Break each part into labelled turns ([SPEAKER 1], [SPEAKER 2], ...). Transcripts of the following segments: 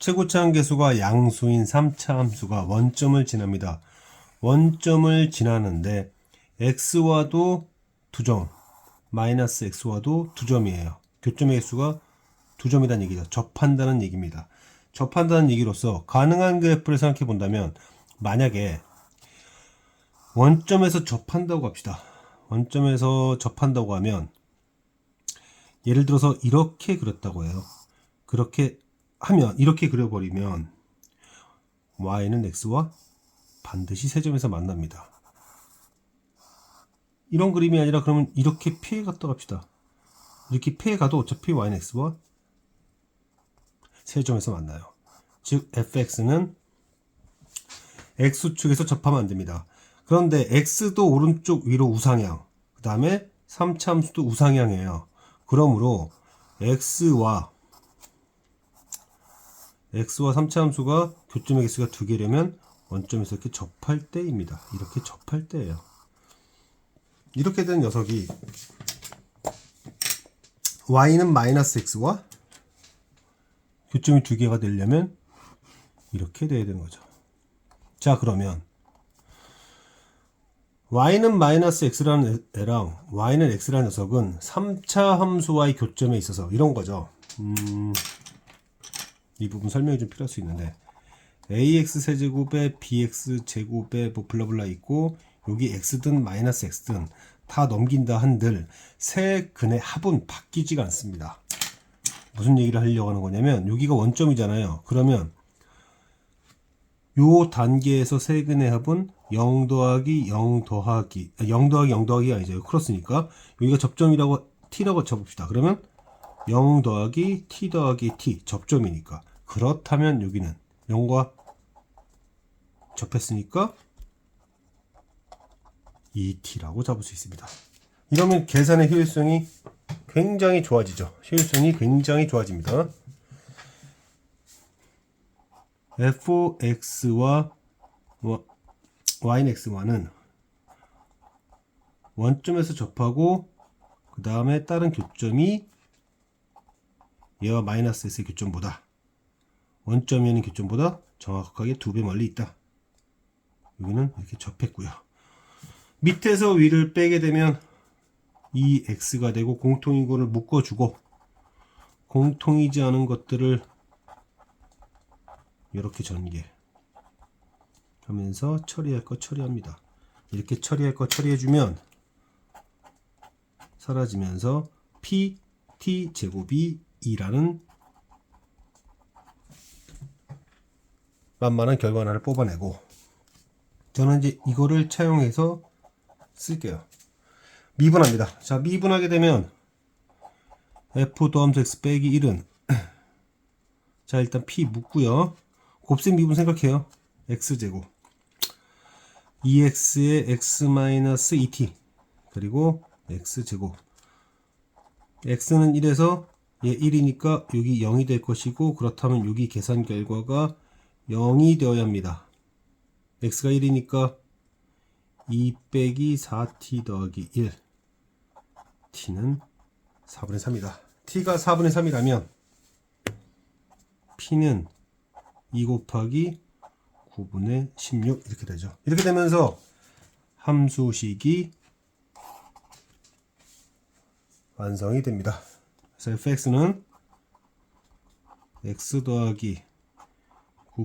[SPEAKER 1] 최고차 함계수가 양수인 3차 함수가 원점을 지납니다. 원점을 지나는데 x와도 두 점, 마이너스 x와도 두 점이에요. 교점의 개수가 두 점이라는 얘기죠. 접한다는 얘기입니다. 접한다는 얘기로서 가능한 그래프를 생각해 본다면 만약에 원점에서 접한다고 합시다. 원점에서 접한다고 하면 예를 들어서 이렇게 그렸다고 해요. 그렇게 하면 이렇게 그려버리면 y는 x와 반드시 세 점에서 만납니다. 이런 그림이 아니라 그러면 이렇게 피해 갔다 갑시다. 이렇게 피해 가도 어차피 y는 x와 세 점에서 만나요. 즉 fx는 x축에서 접하면 안 됩니다. 그런데 x도 오른쪽 위로 우상향, 그 다음에 3차 함수도 우상향이에요. 그러므로 x와 x와 3차 함수가 교점의 개수가 두 개려면 원점에서 이렇게 접할 때입니다. 이렇게 접할 때예요. 이렇게 된 녀석이 y는 마이너스 x와 교점이 두 개가 되려면 이렇게 돼야 되는 거죠. 자 그러면 y는 마이너스 x라는 애랑 y는 x라는 녀석은 3차 함수와의 교점에 있어서 이런 거죠. 음, 이 부분 설명이 좀 필요할 수 있는데 ax 세제곱에 bx 제곱에 뭐 블라블라 있고 여기 x든 마이너스 x든 다 넘긴다 한들 세 근의 합은 바뀌지가 않습니다. 무슨 얘기를 하려고 하는 거냐면 여기가 원점이잖아요. 그러면 요 단계에서 세 근의 합은 0 더하기 0 더하기 아, 0 더하기 0 더하기가 아니죠. 크로스니까 여기가 접점이라고 t라고 쳐봅시다. 그러면 0 더하기 t 더하기 t 접점이니까 그렇다면 여기는 0과 접했으니까 2t라고 잡을 수 있습니다. 이러면 계산의 효율성이 굉장히 좋아지죠. 효율성이 굉장히 좋아집니다. fx와 y는 x와는 원점에서 접하고 그 다음에 다른 교점이 얘와 마이너스 s의 교점보다 원점이 있는 교점보다 정확하게 두 배 멀리 있다. 여기는 이렇게 접했고요. 밑에서 위를 빼게 되면 이 x가 되고 공통인 거를 묶어주고 공통이지 않은 것들을 이렇게 전개 하면서 처리할 거 처리합니다. 이렇게 처리할 거 처리해주면 사라지면서 p t 제곱이 2라는 만만한 결과를 뽑아내고 저는 이제 이거를 차용해서 쓸게요. 미분합니다. 자, 미분하게 되면 f 더함수 x 빼기 1은 자, 일단 p 묻고요. 곱셈 미분 생각해요. x제곱 2x의 x 마이너스 2t 그리고 x제곱 x는 1에서 얘 1이니까 여기 0이 될 것이고 그렇다면 여기 계산 결과가 0이 되어야 합니다. x가 1이니까 2 빼기 4t 더하기 1 t는 4분의 3이다. t가 4분의 3이라면 p는 2 곱하기 9분의 16 이렇게 되죠. 이렇게 되면서 함수식이 완성이 됩니다. 그래서 fx는 x 더하기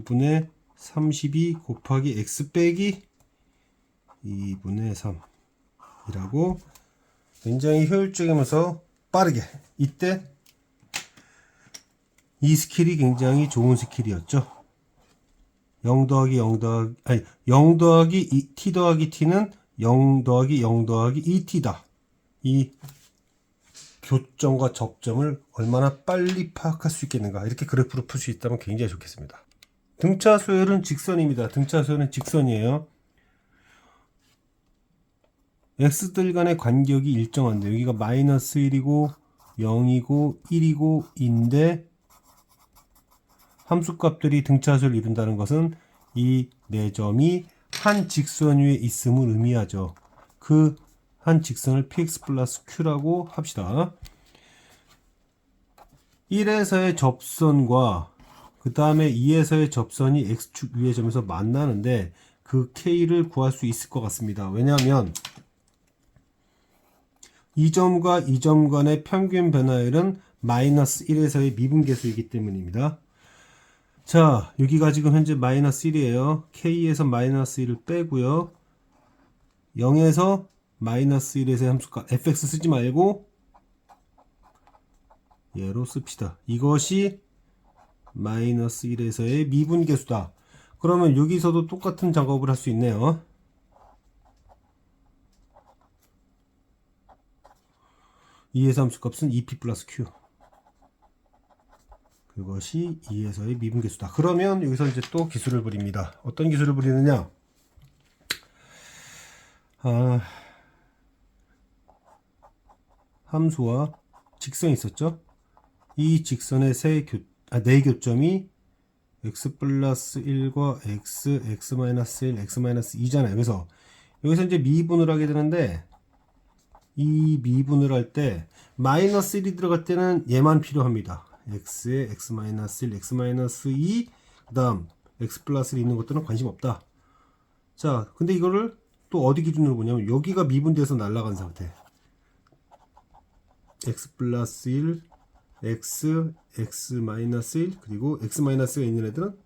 [SPEAKER 1] 9분의 32 곱하기 x 빼기 2분의 3이라고 굉장히 효율적이면서 빠르게 이때 이 스킬이 굉장히 좋은 스킬이었죠. 0 더하기 0 더하기 아니 0 더하기 2, t 더하기 t는 0 더하기 0 더하기 2t다. 이 교점과 접점을 얼마나 빨리 파악할 수 있겠는가 이렇게 그래프로 풀 수 있다면 굉장히 좋겠습니다. 등차 소열은 직선입니다. 등차 소열은 직선이에요. x들 간의 간격이 일정한데 여기가 마이너스 1이고 0이고 1이고 2인데 함수값들이 등차수를 이룬다는 것은 이 네 점이 한 직선 위에 있음을 의미하죠. 그 한 직선을 px 플러스 q라고 합시다. 1에서의 접선과 그 다음에 2에서의 접선이 x축 위의 점에서 만나는데 그 k를 구할 수 있을 것 같습니다. 왜냐하면 이 점과 이 점 간의 평균 변화율은 마이너스 1에서의 미분계수이기 때문입니다. 자, 여기가 지금 현재 마이너스 1이에요. k에서 마이너스 1을 빼고요. 0에서 마이너스 1에서의 함수가 fx 쓰지 말고 얘로 씁시다. 이것이 마이너스 1에서의 미분계수다. 그러면 여기서도 똑같은 작업을 할 수 있네요. 이에서 함수값은 2p 플러스 q. 그것이 2에서의 미분계수다. 그러면 여기서 이제 또 기술을 부립니다. 어떤 기술을 부리느냐? 아, 함수와 직선이 있었죠? 이 직선의 세 교, 아, 네 교점이 x 플러스 1과 x, x 마이너스 1, x 마이너스 2잖아요. 그래서 여기서 이제 미분을 하게 되는데 이 미분을 할 때 마이너스 1이 들어갈 때는 얘만 필요합니다. x에 x 마이너스 1, x 마이너스 2, 그 다음 x 플러스 1 있는 것들은 관심 없다. 자, 근데 이거를 또 어디 기준으로 보냐면 여기가 미분돼서 날아간 상태. x 플러스 1, x, x 마이너스 1 그리고 x 마이너스가 있는 애들은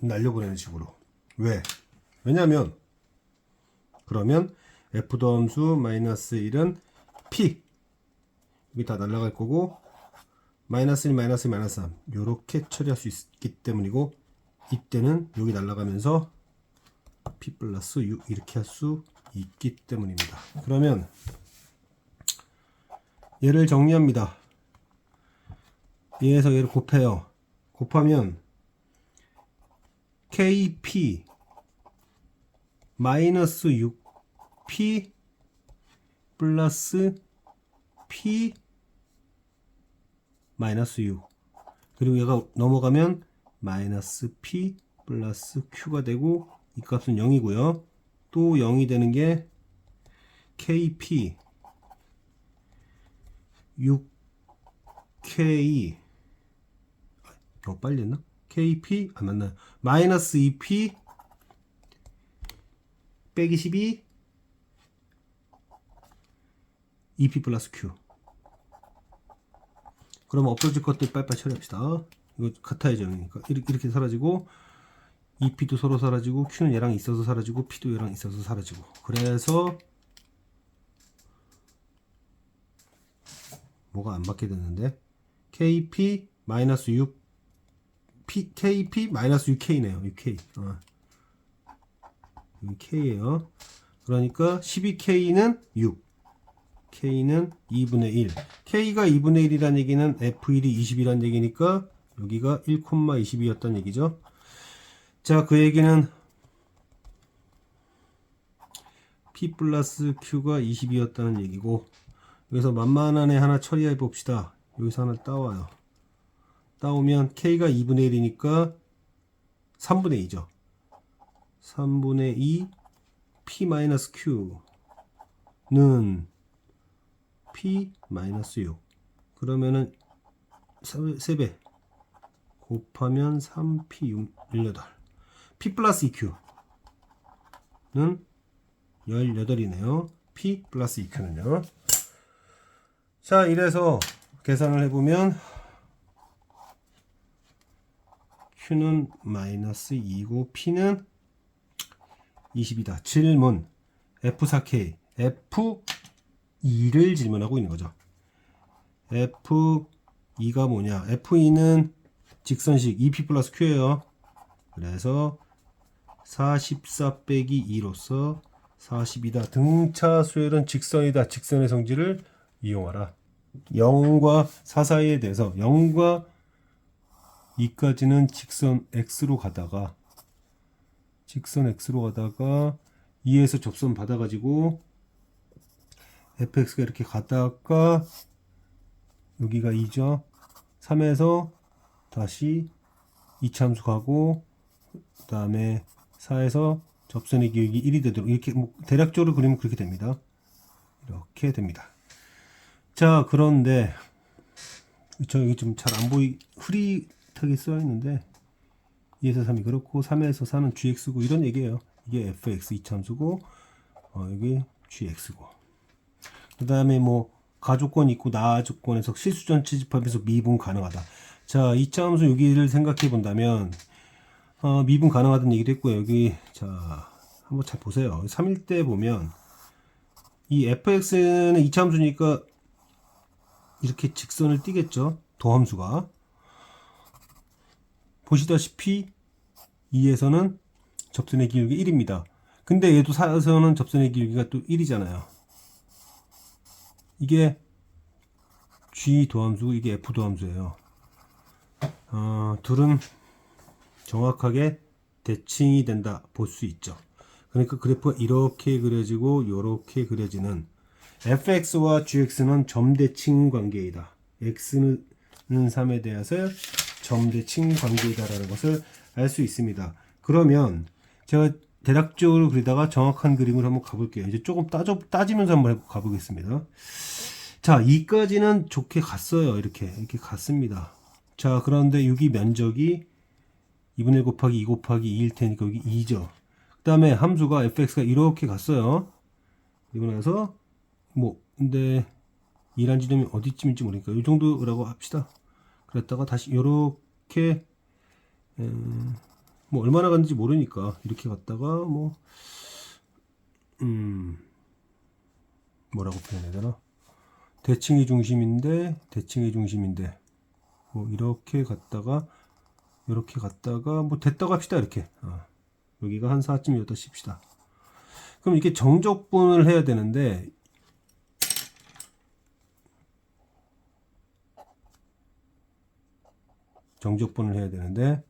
[SPEAKER 1] 날려보내는 식으로. 왜? 왜냐면 그러면 f 더함수 마이너스 1은 p 여기 다 날라갈 거고 마이너스 1 마이너스 1 마이너스 3 요렇게 처리할 수 있기 때문이고 이때는 여기 날라가면서 p 플러스 6 이렇게 할 수 있기 때문입니다. 그러면 얘를 정리합니다. 얘에서 얘를 곱해요. 곱하면 kp 마이너스 6p 플러스 p 마이너스 6 그리고 얘가 넘어가면 마이너스 p 플러스 q가 되고 이 값은 0이고요. 또 0이 되는 게 kp 6k 더 빨리 했나? kp? 아 맞나 마이너스 2p 빼기 12 2p 플러스 q. 그러면 없어질 것들 빨리빨리 처리합시다. 이거 같아야죠 그러니까 이렇게, 이렇게 사라지고 2p도 서로 사라지고 q는 얘랑 있어서 사라지고 p도 얘랑 있어서 사라지고. 그래서 뭐가 안 받게 됐는데? Kp 마이너스 6 p kp 마이너스 6k네요 6k 어. 여기 k예요 그러니까 12k는 6 k는 2분의 1 k가 2분의 1이란 얘기는 f1이 20이란 얘기니까 여기가 1,22였단 얘기죠 자 그 얘기는 p 플러스 q가 20이었다는 얘기고 여기서 만만한 애 하나 처리해 봅시다. 여기서 하나 따와요. 따오면 k가 2분의 1이니까 3분의 2죠. 3분의 2 p 마이너스 q는 p 마이너스 6 그러면은 3배 곱하면 3p 6, 18 p 플러스 2q는 18이네요. p 플러스 2q는요. 자, 이래서 계산을 해보면 Q는 마이너스 2고 P는 20이다. 질문 F4K F2를 질문하고 있는 거죠. F2가 뭐냐? F2는 직선식 2P 플러스 Q예요. 그래서 44 빼기 2로서 40이다. 등차 수열은 직선이다. 직선의 성질을 이용하라. 0과 4 사이에 대해서 0과 2까지는 직선 x로 가다가 직선 x로 가다가 2에서 접선 받아가지고 fx가 이렇게 가다가 여기가 2죠. 3에서 다시 2참수 가고 그 다음에 4에서 접선의 기울기 1이 되도록 이렇게 뭐 대략적으로 그리면 그렇게 됩니다. 이렇게 됩니다. 자, 그런데 저 여기 좀 잘 안 보이 흐 릿하게 써 있는데 2에서 3이 그렇고 3에서 4는 gx고 이런 얘기예요. 이게 fx 이참수고 어, 이게 gx고 그 다음에 뭐 가조건 있고 나조건에서 실수 전체 집합에서 미분 가능하다. 자, 이차함수 여기를 생각해 본다면 어, 미분 가능하다는 얘기도 했고요. 여기 자 한번 잘 보세요. 3일 때 보면 이 fx는 이차함수니까 이렇게 직선을 띄겠죠. 도함수가 보시다시피 2에서는 접선의 기울기 1입니다. 근데 얘도 4에서는 접선의 기울기가 또 1이잖아요. 이게 G 도함수고 이게 F 도함수예요. 어, 둘은 정확하게 대칭이 된다 볼 수 있죠. 그러니까 그래프가 이렇게 그려지고 이렇게 그려지는 fx와 gx는 점대칭 관계이다. x는 3에 대해서 점대칭 관계이다라는 것을 알 수 있습니다. 그러면 제가 대략적으로 그리다가 정확한 그림을 한번 가볼게요. 이제 조금 따져, 따지면서 한번 해- 가보겠습니다. 자, 이까지는 좋게 갔어요. 이렇게, 이렇게 갔습니다. 자, 그런데 여기 면적이 2분의 1 곱하기 2 곱하기 2일 테니까 여기 2죠. 그 다음에 함수가 fx가 이렇게 갔어요. 그리고 나서, 뭐, 근데, 이란 지점이 어디쯤인지 모르니까, 이 정도라고 합시다. 그랬다가 다시 이렇게, 뭐, 얼마나 갔는지 모르니까, 이렇게 갔다가, 뭐, 음, 뭐라고 표현해야 되나? 대칭이 중심인데, 대칭이 중심인데, 뭐, 이렇게 갔다가, 이렇게 갔다가, 뭐, 됐다고 합시다, 이렇게. 어. 여기가 한 4쯤이었다 칩시다. 그럼 이렇게 정적분을 해야 되는데, 정적분을 해야 되는데,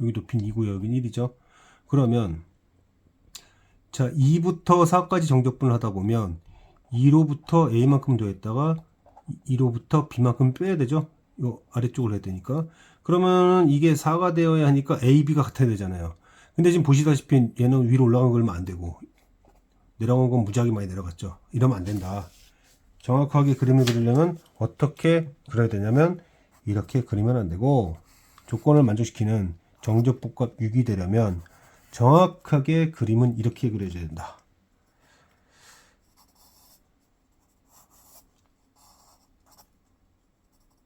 [SPEAKER 1] 여기 높이는 2고요, 여기는 1이죠. 그러면, 자, 2부터 4까지 정적분을 하다 보면, 2로부터 A만큼 더했다가, 2로부터 B만큼 빼야 되죠? 요 아래쪽으로 해야 되니까. 그러면 이게 4가 되어야 하니까 A, B가 같아야 되잖아요. 근데 지금 보시다시피 얘는 위로 올라간 거 얼마 안 되고, 내려간 건 무지하게 많이 내려갔죠. 이러면 안 된다. 정확하게 그림을 그리려면 어떻게 그려야 되냐면, 이렇게 그리면 안 되고, 조건을 만족시키는 정적복합 6이 되려면, 정확하게 그림은 이렇게 그려져야 된다.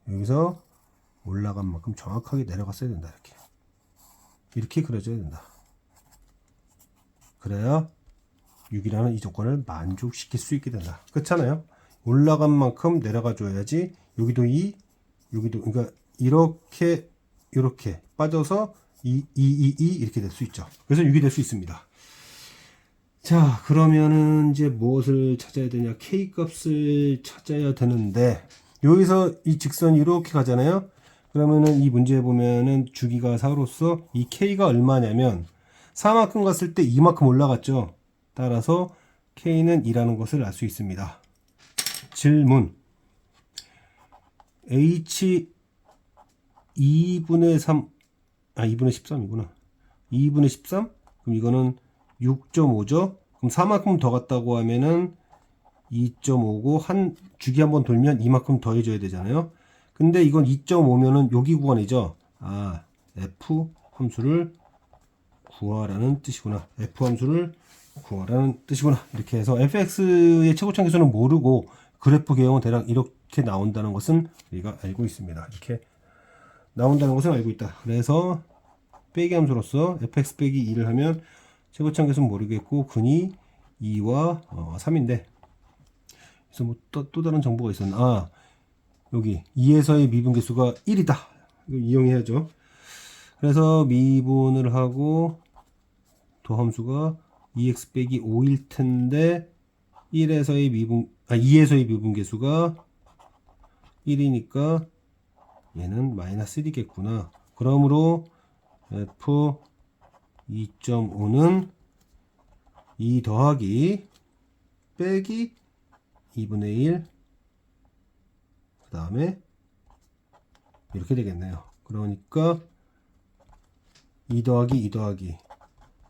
[SPEAKER 1] 여기서 올라간 만큼 정확하게 내려갔어야 된다 이렇게. 이렇게 그려져야 된다. 그래야 6이라는 이 조건을 만족시킬 수 있게 된다. 그렇잖아요. 올라간 만큼 내려가 줘야지 여기도 2 여기도 그러니까 이렇게 이렇게 빠져서 2 2 2 2 이렇게 될 수 있죠. 그래서 6이 될 수 있습니다. 자 그러면은 이제 무엇을 찾아야 되냐? K 값을 찾아야 되는데 여기서 이 직선이 이렇게 가잖아요. 그러면은 이 문제에 보면은 주기가 4로서 이 k가 얼마냐면 4만큼 갔을 때 2만큼 올라갔죠. 따라서 k는 2라는 것을 알 수 있습니다. 질문 h 2분의 3 아 2분의 13이구나 2분의 13 그럼 이거는 6.5죠. 그럼 4만큼 더 갔다고 하면은 2.5고 한 주기 한번 돌면 2만큼 더 해줘야 되잖아요. 근데 이건 2.5면은 여기 구간이죠. 아 f 함수를 구하라는 뜻이구나. f 함수를 구하라는 뜻이구나. 이렇게 해서 fx의 최고점 계수는 모르고 그래프 개형은 대략 이렇게 나온다는 것은 우리가 알고 있습니다. 이렇게 나온다는 것을 알고 있다. 그래서 빼기 함수로서 fx 빼기 2를 하면 최고점 계수는 모르겠고 근이 2와 어, 3인데 그래서 뭐 또 다른 정보가 있었나 아 여기 2에서의 미분 계수가 1이다 이거 이용해야죠 그래서 미분을 하고 도함수가 2x 빼기 5일 텐데 1에서의 미분 아 2에서의 미분 계수가 1이니까 얘는 마이너스 1이겠구나 그러므로 f 2.5는 2 더하기 빼기 2분의 1 그 다음에 이렇게 되겠네요. 그러니까 2 더하기 2 더하기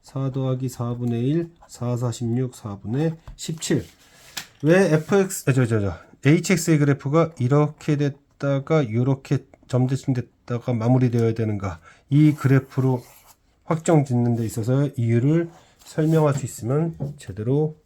[SPEAKER 1] 4 더하기 4분의 1 4 46 4분의 17 왜 fx 아, 저, 저, 저, hx의 그래프가 이렇게 됐다가 이렇게 점대칭 됐다 갖다가 마무리되어야 되는가. 이 그래프로 확정 짓는 데 있어서 이유를 설명할 수 있으면 제대로